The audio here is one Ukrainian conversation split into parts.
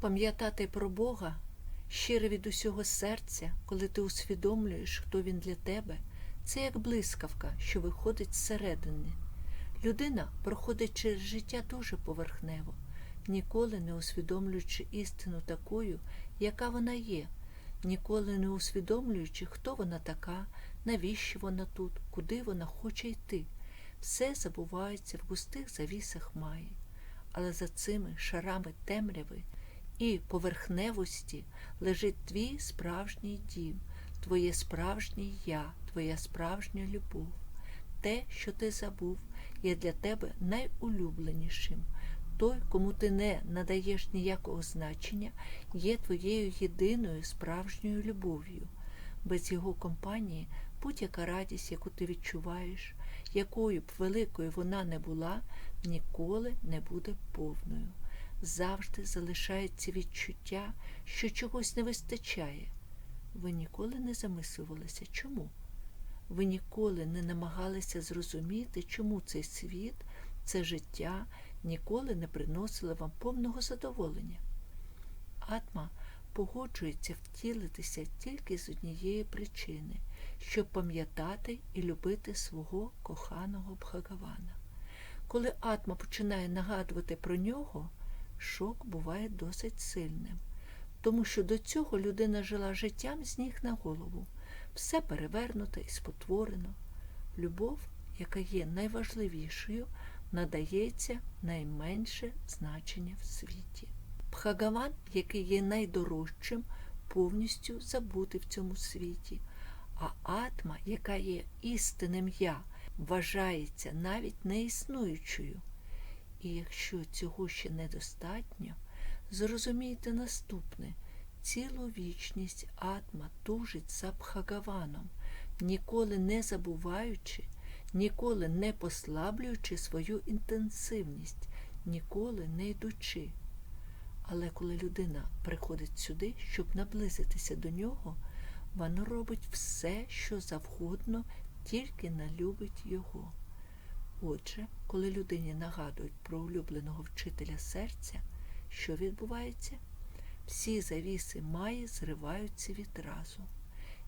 Пам'ятати про Бога щиро від усього серця, коли ти усвідомлюєш, хто він для тебе, це як блискавка, що виходить зсередини. Людина проходить через життя дуже поверхнево, ніколи не усвідомлюючи істину такою, яка вона є, ніколи не усвідомлюючи, хто вона така, навіщо вона тут, куди вона хоче йти. Все забувається в густих завісах маї, але за цими шарами темряви і поверхневості лежить твій справжній дім, твоє справжнє я, твоя справжня любов. Те, що ти забув, є для тебе найулюбленішим. Той, кому ти не надаєш ніякого значення, є твоєю єдиною справжньою любов'ю. Без його компанії будь-яка радість, яку ти відчуваєш, якою б великою вона не була, ніколи не буде повною. Завжди залишається відчуття, що чогось не вистачає. Ви ніколи не замислювалися, чому? Ви ніколи не намагалися зрозуміти, чому цей світ, це життя ніколи не приносило вам повного задоволення. Атма погоджується втілитися тільки з однієї причини, щоб пам'ятати і любити свого коханого Бхагавана. Коли Атма починає нагадувати про нього, шок буває досить сильним, тому що до цього людина жила життям з ніг на голову, все перевернуто і спотворено. Любов, яка є найважливішою, надається найменше значення в світі. Бхагаван, який є найдорожчим, повністю забути в цьому світі, а атма, яка є істинним я, вважається навіть неіснуючою. І якщо цього ще недостатньо, зрозумійте наступне цілу вічність атма тужить за Бхагаваном, ніколи не забуваючи, ніколи не послаблюючи свою інтенсивність, ніколи не йдучи. Але коли людина приходить сюди, щоб наблизитися до нього, вона робить все, що завгодно, тільки не любить його. Отже, коли людині нагадують про улюбленого вчителя серця, що відбувається? Всі завіси маї зриваються відразу,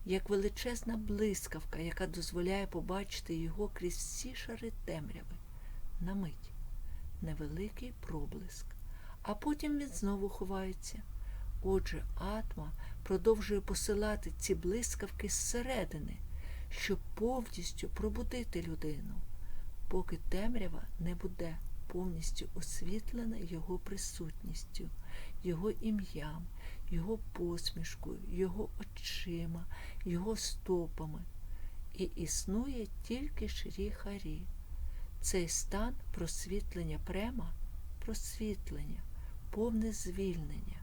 як величезна блискавка, яка дозволяє побачити його крізь всі шари темряви. На мить невеликий проблиск, а потім він знову ховається. Отже, атма продовжує посилати ці блискавки зсередини, щоб повністю пробудити людину, поки темрява не буде повністю освітлена його присутністю, його ім'ям, його посмішкою, його очима, його стопами. І існує тільки Шрі Харі. Цей стан просвітлення према, просвітлення, повне звільнення,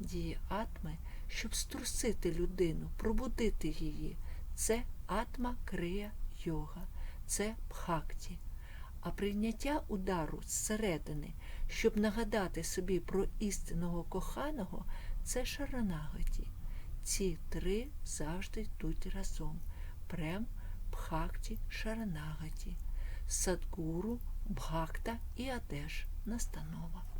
діє атми, щоб струсити людину, пробудити її. Це атма крия йога, це бхакті. А прийняття удару зсередини, щоб нагадати собі про істинного коханого, це шаранагаті. Ці три завжди йдуть разом. Прем, бхакті, шаранагаті, садгуру, бхакта і адеш настанова.